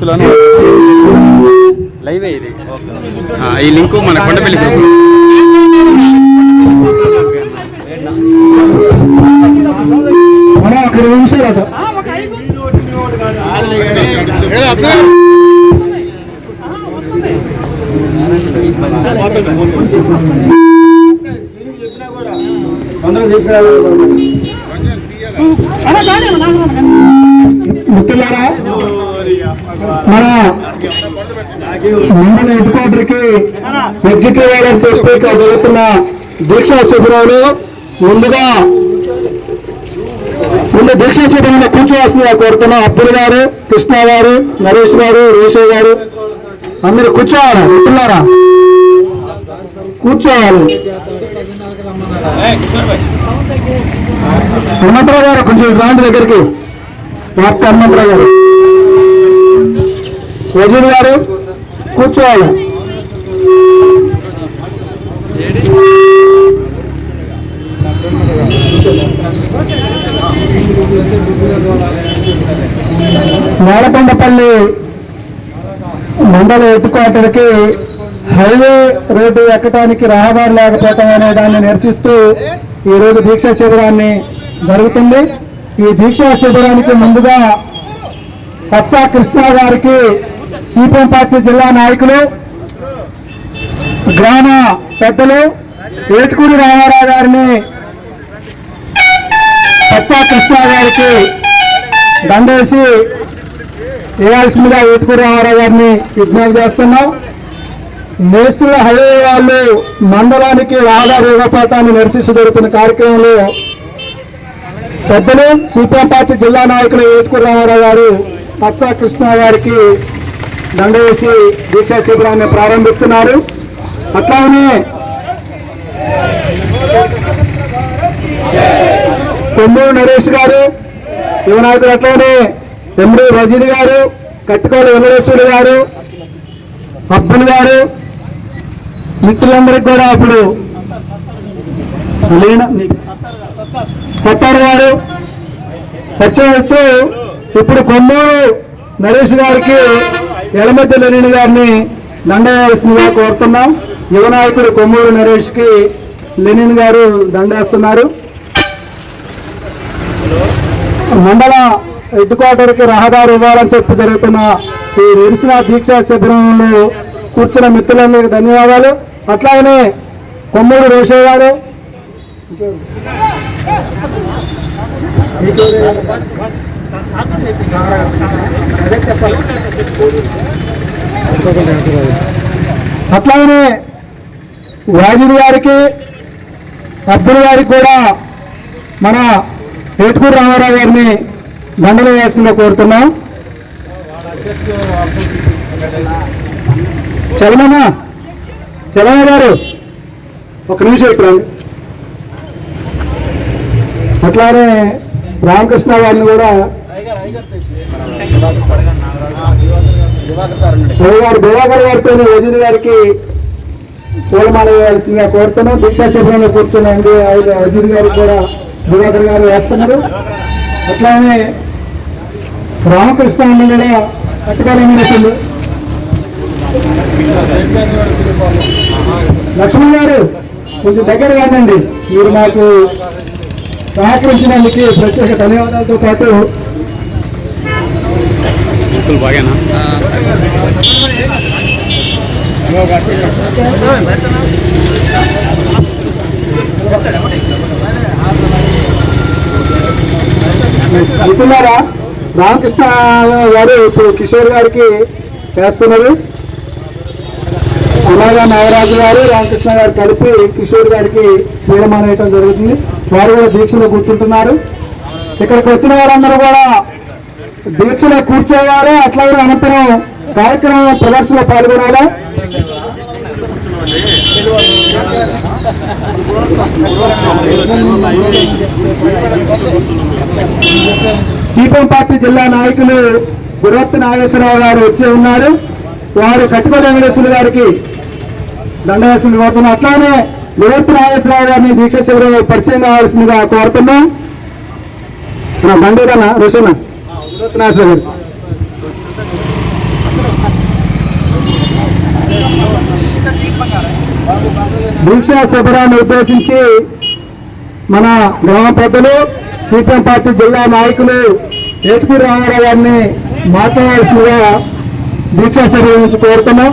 Kondapalli Kings లోను live ఇది. ఆ, ఈ లింక్ మన కొండపల్లి గ్రూప్. మిత్రులారా మన మండల హెడ్ క్వార్టర్కి ఎగ్జిక్యూటివ్ అని చెప్పి జరుగుతున్న దీక్షా శిబిరంలో ముందుగా ముందు దీక్షా శిబిరంలో కూర్చోవాల్సిందిగా కోరుతున్నాం అబ్దుల్ గారు కృష్ణ గారు నరేష్ గారు రేషయ్య గారు. అందరు కూర్చోవాలి మిత్రులారా. కూర్చోవాలి. హనుమంతరావు గారు కొంచెం రాండి దగ్గరికి. వార్త హనుమంతరావు గారు. వజీర్ గారు కూర్చోవాలి. నేలకొండపల్లి మండల హెడ్ క్వార్టర్కి హైవే రోడ్డు ఎక్కడానికి రహదారి లేకపోవటం అనే దాన్ని నిరసిస్తూ ఈరోజు దీక్షా శిబిరాన్ని జరుగుతుంది. ఈ దీక్షా శిబిరానికి ముందుగా పచ్చా కృష్ణ గారికి సిపిఎం పార్టీ జిల్లా నాయకులు గ్రామ పెద్దలు ఏటుకూరి రామారావు గారిని పచ్చా కృష్ణా గారికి దండేసి వేయాల్సిందిగా ఏటుకూరి రామారావు గారిని విజ్ఞప్తి చేస్తున్నాం. నేషనల్ హైవే వాళ్ళు మండలానికి రహదారి ఇవ్వపాటాన్ని నిరసిస్తూ జరుగుతున్న కార్యక్రమంలో పెద్దలు సిపిఎం పార్టీ జిల్లా నాయకులు ఏటుకూరి రామారావు గారు పచ్చా కృష్ణ గారికి దండ వేసి దీక్షా శిబిరాన్ని ప్రారంభిస్తున్నారు. అట్లానే కొమ్మూరు నరేష్ గారు యువ నాయకులు అట్లానే ఎమ్రి రజీని గారు కట్టుకోలు వెంకటేశ్వరి గారు అబ్బుల్ గారు మిత్రులందరికీ కూడా అప్పుడు సత్తారు గారు పరిచయం ఇస్తూ ఇప్పుడు కొమ్మూరు నరేష్ గారికి ఎలమద్ది లెనిన్ గారిని దండవేయాల్సిందిగా కోరుతున్నాం. యువ నాయకుడు కొమ్మూరు నరేష్కి లెనిన్ గారు దండేస్తున్నారు. మండల హెడ్ క్వార్టర్కి రహదారి ఇవ్వాలని చెప్పి జరుగుతున్న ఈ నిరసన దీక్షా శిబిరంలో కూర్చున్న మిత్రులందరికీ ధన్యవాదాలు. అట్లాగనే కొమ్మూరు రేషయ్య గారు. అట్లాగనే వాజిడి గారికి అబ్దుల్ గారికి కూడా మన ఏటుకూరు రామారావు గారిని దండలు వేయాల్సిందిగా కోరుతున్నాం. చలమన్న చలమ గారు ఒక నిమిషం ఇప్పుడు అట్లానే రామకృష్ణ గారిని కూడా దివాకర్ గారితో వజీర్ గారికి పూలమాల వేయాల్సిందిగా కోరుతున్నాం. దీక్షా శిబిరంలో కూర్చున్నాయండి ఆయన వజీర్ గారికి కూడా దివాకర్ గారు వేస్తున్నారు. అట్లానే రామకృష్ణ అన్న కూడా కట్టుకోలేమనేసింది లక్ష్మణ్ గారు కొంచెం దగ్గర కాదండి. మీరు మాకు సహకరించినందుకు ప్రత్యేక ధన్యవాదాలతో పాటు భక్తులు బాగేనా? మిత్రులారా రామకృష్ణ గారు ఇప్పుడు కిషోర్ గారికి వేస్తున్నారు అలాగే నాగరాజు గారు రామకృష్ణ గారు కలిపి కిషోర్ గారికి తీర్మానం వేయటం జరుగుతుంది. వారు కూడా దీక్షలో కూర్చుంటున్నారు. ఇక్కడికి వచ్చిన వారందరూ కూడా దీక్షలో కూర్చోవాలి అట్లాగే అనంతరం కార్యక్రమం ప్రదర్శనలో పాల్గొనాలా. సిపిఎం పార్టీ జిల్లా నాయకులు గురవత్తి నాగేశ్వరరావు గారు వచ్చి ఉన్నారు. వారు కట్టిపల్లి వెంకటేశ్వర గారికి దండవేసింది కోరుతున్నాం అట్లానే గురవత్తి నాగేశ్వరరావు గారిని దీక్ష శిబిరంలో పరిచయం కావాల్సిందిగా కోరుతున్నాం. బండి రోషన్నా గురవత్తి గారు. దీక్షా శబరాన్ని ఉద్దేశించి మన గ్రామ పెద్దలు సిపిఎం పార్టీ జిల్లా నాయకులు ఏటుకూరు రామారావు గారిని మాట్లాడాల్సిందిగా దీక్షా శబరం నుంచి కోరుతున్నాం.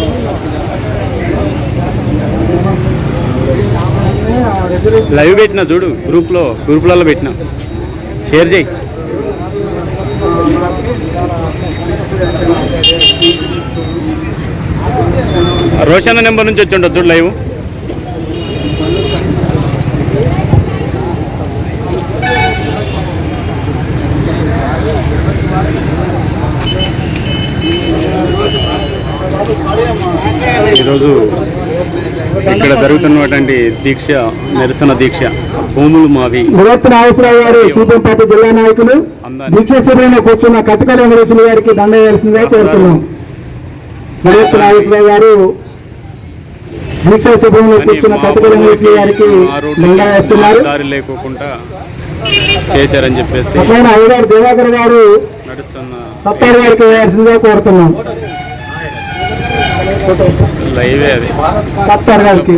లైవ్ పెట్టిన చూడు గ్రూప్లో గ్రూప్లలో పెట్టిన. షేర్ చేయి. రోషన్ నెంబర్ నుంచి వచ్చి ఉండదు చూడు లైవ్ ఈరోజు ఇక్కడ జరుగుతున్నటువంటి దీక్ష నిరసన దీక్ష. భూములు మావి. గురవత్తి నాగేశ్వరరావు గారు సిపిఎం పార్టీ జిల్లా నాయకులు. దీక్షా శిబిరంలో కూర్చున్న కట్టకల వెంకటేశ్వర గారికి దండ వేయాల్సిందిగా కోరుతున్నాం. గురవత్తి నాగేశ్వరరావు గారు దీక్షా శిబిరంలో కూర్చున్న కట్టకల వెంకటేశ్వర గారికి దండ వేస్తున్నారు. దారి లేకోకుండా చేశారని చెప్పేసి అట్లయిన అయ్యగారు దివాకర్ గారు సత్తారు గారికి వేయాల్సిందిగా కోరుతున్నాం. లైవే అది. సత్తారు గారికి.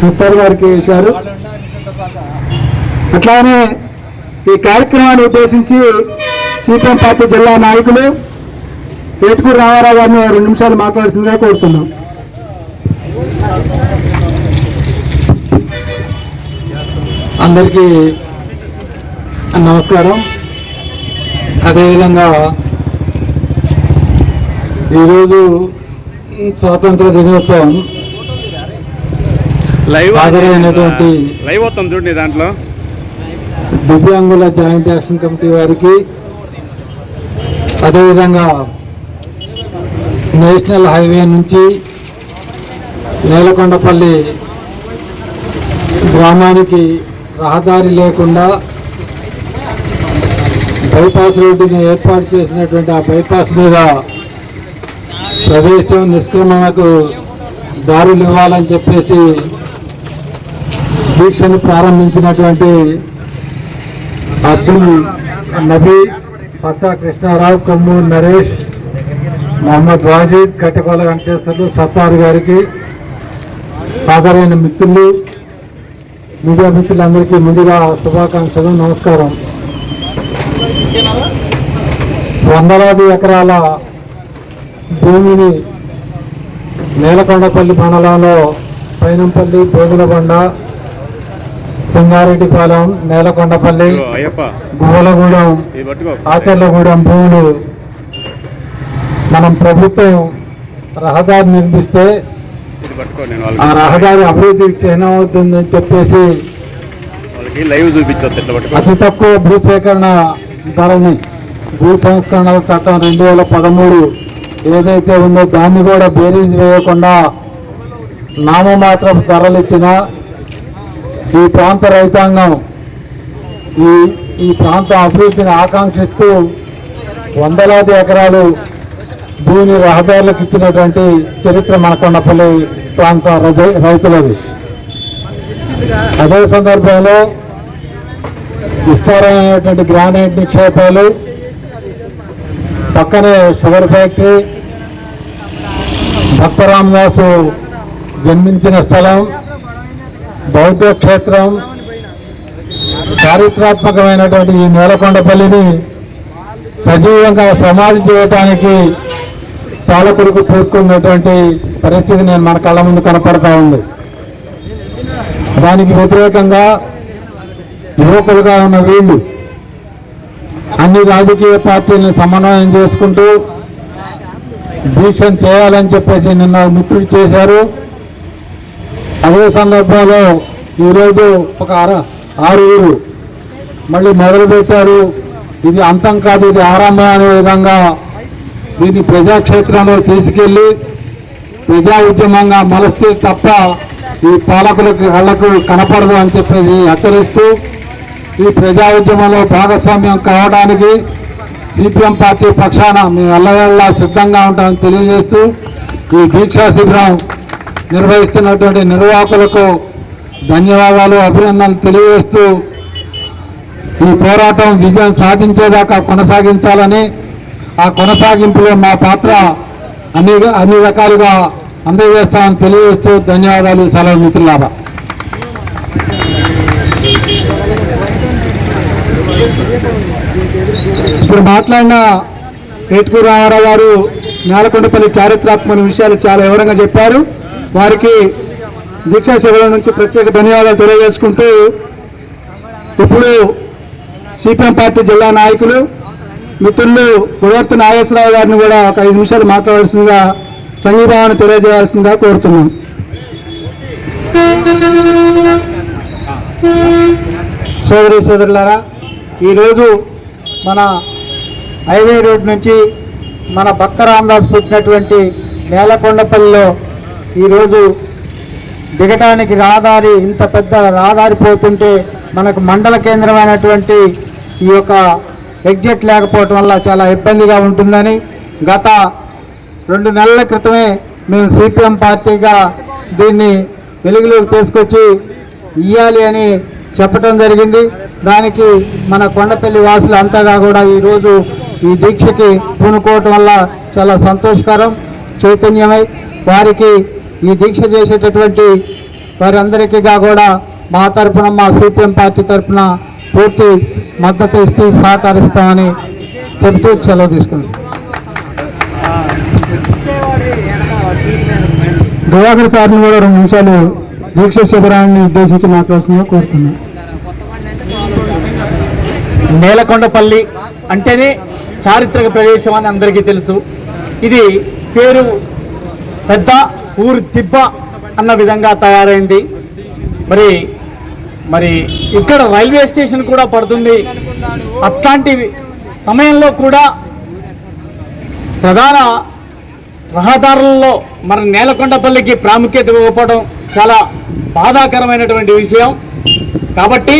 సత్తారు గారికి వేశారు అట్లానే ఈ కార్యక్రమాన్ని ఉద్దేశించి సిపిఎం పార్టీ జిల్లా నాయకులు ఏటుకూరు రామారావు గారిని రెండు నిమిషాలు మాట్లాడాల్సిందిగా కోరుతున్నాం. అందరికీ నమస్కారం. అదేవిధంగా ఈరోజు స్వాతంత్ర దినోత్సవం. లైవ్ హాజరైనటువంటి లైవ్ వస్తాం చూడండి దాంట్లో. దివ్యాంగుల జాయింట్ యాక్షన్ కమిటీ వారికి అదేవిధంగా నేషనల్ హైవే నుంచి నేలకొండపల్లి గ్రామానికి రహదారి లేకుండా బైపాస్ రోడ్డుని ఏర్పాటు చేసినటువంటి ఆ బైపాస్ మీద ప్రవేశం నిష్క్రమణకు దారులు ఇవ్వాలని చెప్పేసి దీక్షను ప్రారంభించినటువంటి అబ్దుల్ నబీ పచ్చా కృష్ణారావు కమ్ము నరేష్ మొహమ్మద్ వాజీద్ కట్టకోల వెంకటేశ్వర్లు సత్తారు గారికి హాజరైన మిత్రులు మీడియా మిత్రులందరికీ ముందుగా శుభాకాంక్షలు నమస్కారం. వందలాది ఎకరాల భూమిని నేలకొండపల్లి మండలంలో పైనంపల్లి బోగులబండ సింగారెడ్డిపాలెం నేలకొండపల్లి గువ్వలగూడెం పట్టుకో. ఆచర్లగూడెం భూములు మనం ప్రభుత్వం రహదారి నిర్మిస్తే ఆ రహదారి అభివృద్ధికి చిహ్నమవుతుందని చెప్పేసి అతి తక్కువ భూసేకరణ ధరని భూ సంస్కరణల చట్టం రెండు వేల పదమూడు ఏదైతే ఉందో దాన్ని కూడా బేరీజ్ వేయకుండా నామమాత్రపు ధరలు ఈ ప్రాంత రైతాంగం ఈ ఈ ప్రాంత అభివృద్ధిని ఆకాంక్షిస్తూ వందలాది ఎకరాలు భూమి రహదారులకు ఇచ్చినటువంటి చరిత్ర మనకొండపల్లి ప్రాంత రైతులది. అదే సందర్భంలో విస్తారమైనటువంటి గ్రానైట్ నిక్షేపాలు పక్కనే షుగర్ ఫ్యాక్టరీ భక్తరామదాసు జన్మించిన స్థలం బౌద్ధ క్షేత్రం చారిత్రాత్మకమైనటువంటి ఈ నేలకొండపల్లిని సజీవంగా సమాధి చేయటానికి పాలకుడికి పేర్కొన్నటువంటి పరిస్థితి నేను మన కళ్ళ ముందు కనపడతా ఉంది. దానికి వ్యతిరేకంగా యువకులుగా ఉన్న వీళ్ళు అన్ని రాజకీయ పార్టీలను సమన్వయం చేసుకుంటూ దీక్షను చేయాలని చెప్పేసి నిన్న మిత్రుడు చేశారు. అదే సందర్భంలో ఈరోజు ఒక అర ఆరుగురు మళ్ళీ మొదలుపెట్టారు. ఇది అంతం కాదు ఇది ఆరంభం అనే విధంగా దీన్ని ప్రజాక్షేత్రంలో తీసుకెళ్ళి ప్రజా ఉద్యమంగా మలస్తే తప్ప ఈ పాలకులకు కళ్ళకు కనపడదు అని చెప్పేసి హెచ్చరిస్తూ ఈ ప్రజా ఉద్యమంలో భాగస్వామ్యం కావడానికి సిపిఎం పార్టీ పక్షాన మేము ఎల్లవెల్లా సిద్ధంగా ఉంటామని తెలియజేస్తూ ఈ దీక్షా శిబిరం నిర్వహిస్తున్నటువంటి నిర్వాహకులకు ధన్యవాదాలు అభినందనలు తెలియజేస్తూ ఈ పోరాటం విజయం సాధించేదాకా కొనసాగించాలని ఆ కొనసాగింపులో మా పాత్ర అన్ని అన్ని రకాలుగా అందజేస్తామని తెలియజేస్తూ ధన్యవాదాలు సెలవు మిత్రులారా. ఇప్పుడు మాట్లాడిన ఏటుకూరు రామారావు గారు నేలకొండపల్లి చారిత్రాత్మక విషయాలు చాలా వివరంగా చెప్పారు. వారికి దీక్షా శిబిరం నుంచి ప్రత్యేక ధన్యవాదాలు తెలియజేసుకుంటూ ఇప్పుడు సిపిఎం పార్టీ జిల్లా నాయకులు మిత్రులు గుడవర్తి నాగేశ్వరరావు గారిని కూడా ఒక ఐదు నిమిషాలు మాట్లాడాల్సిందిగా సంఘీభావాన్ని తెలియజేయాల్సిందిగా కోరుతున్నాం. సోదరి సోదరులారా ఈరోజు మన హైవే రోడ్ నుంచి మన భక్త రామదాస్ పుట్టినటువంటి నేలకొండపల్లిలో ఈరోజు దిగటానికి రహదారి ఇంత పెద్ద రహదారి పోతుంటే మనకు మండల కేంద్రమైనటువంటి ఈ యొక్క ఎగ్జిట్ లేకపోవటం వల్ల చాలా ఇబ్బందిగా ఉంటుందని గత రెండు నెలల క్రితమే మేము సిపిఎం పార్టీగా దీన్ని వెలుగులోకి తీసుకొచ్చి ఇయ్యాలి అని చెప్పటం జరిగింది. దానికి మన కొండపల్లి వాసులు అంతగా కూడా ఈరోజు ఈ దీక్షకి పూనుకోవటం వల్ల చాలా సంతోషకరం చైతన్యమై వారికి ఈ దీక్ష చేసేటటువంటి వారందరికీగా కూడా మా తరపున మా సిపిఎం పార్టీ తరపున పూర్తి మద్దతు ఇస్తూ సహకరిస్తామని చెబుతూ సెలవు తీసుకుంది దివాకర్ సార్ని కూడా రెండు నిమిషాలు దీక్ష శిబిరాన్ని ఉద్దేశించి మాట్లాడుతుందిగా కోరుతున్నాను నేలకొండపల్లి అంటేనే చారిత్రక ప్రదేశం అని అందరికీ తెలుసు. ఇది పేరు పెద్ద ఊరు తిబ్బ అన్న విధంగా తయారైంది. మరి మరి ఇక్కడ రైల్వే స్టేషన్ కూడా పడుతుంది. అట్లాంటి సమయంలో కూడా ప్రధాన రహదారులలో మన నేలకొండపల్లికి ప్రాముఖ్యత ఇవ్వకపోవడం చాలా బాధాకరమైనటువంటి విషయం. కాబట్టి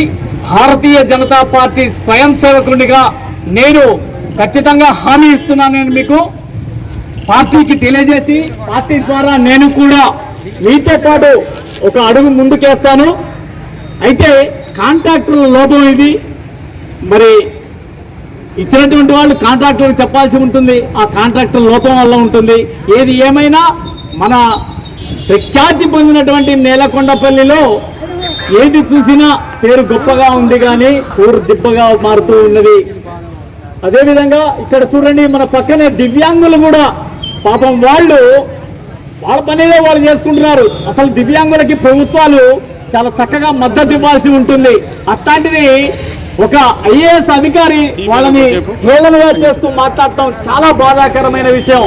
భారతీయ జనతా పార్టీ స్వయం సేవకునిగా నేను ఖచ్చితంగా హామీ ఇస్తున్నాను నేను మీకు. పార్టీకి తెలియజేసి పార్టీ ద్వారా నేను కూడా మీతో పాటు ఒక అడుగు ముందుకేస్తాను. అయితే కాంట్రాక్టర్ల లోపం ఇది. మరి ఇచ్చినటువంటి వాళ్ళు కాంట్రాక్టర్లు చెప్పాల్సి ఉంటుంది. ఆ కాంట్రాక్టర్ లోపం వల్ల ఉంటుంది. ఏది ఏమైనా మన ప్రఖ్యాతి పొందినటువంటి నేలకొండపల్లిలో ఏది చూసినా పేరు గొప్పగా ఉంది కానీ ఊరు దిబ్బగా మారుతూ ఉన్నది. అదేవిధంగా ఇక్కడ చూడండి మన పక్కనే దివ్యాంగులు కూడా పాపం వాళ్ళు వాళ్ళ పనిలో వాళ్ళు చేసుకుంటున్నారు. అసలు దివ్యాంగులకి ప్రభుత్వాలు చాలా చక్కగా మద్దతు ఇవ్వాల్సి ఉంటుంది. అట్లాంటిది ఒక ఐఏఎస్ అధికారి వాళ్ళని హేళనగా చేస్తూ మాట్లాడటం చాలా బాధాకరమైన విషయం.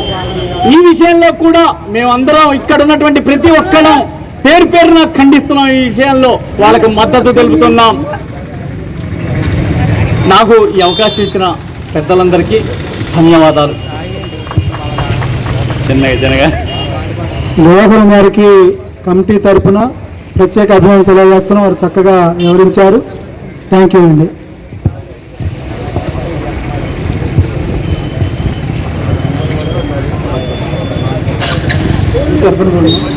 ఈ విషయంలో కూడా మేమందరం ఇక్కడ ఉన్నటువంటి ప్రతి ఒక్కరం పేరు పేరున ఖండిస్తున్నాం ఈ విషయంలో. వాళ్ళకు మద్దతు తెలుపుతున్నాం. నాకు ఈ అవకాశం ఇచ్చిన పెద్దలందరికీ ధన్యవాదాలు. చిన్నగా చిన్నగా యువకుల గారికి కమిటీ తరపున ప్రత్యేక అభినందన తెలియజేస్తున్నాం. వారు చక్కగా వివరించారు. థ్యాంక్ యూ అండి. చెప్పండి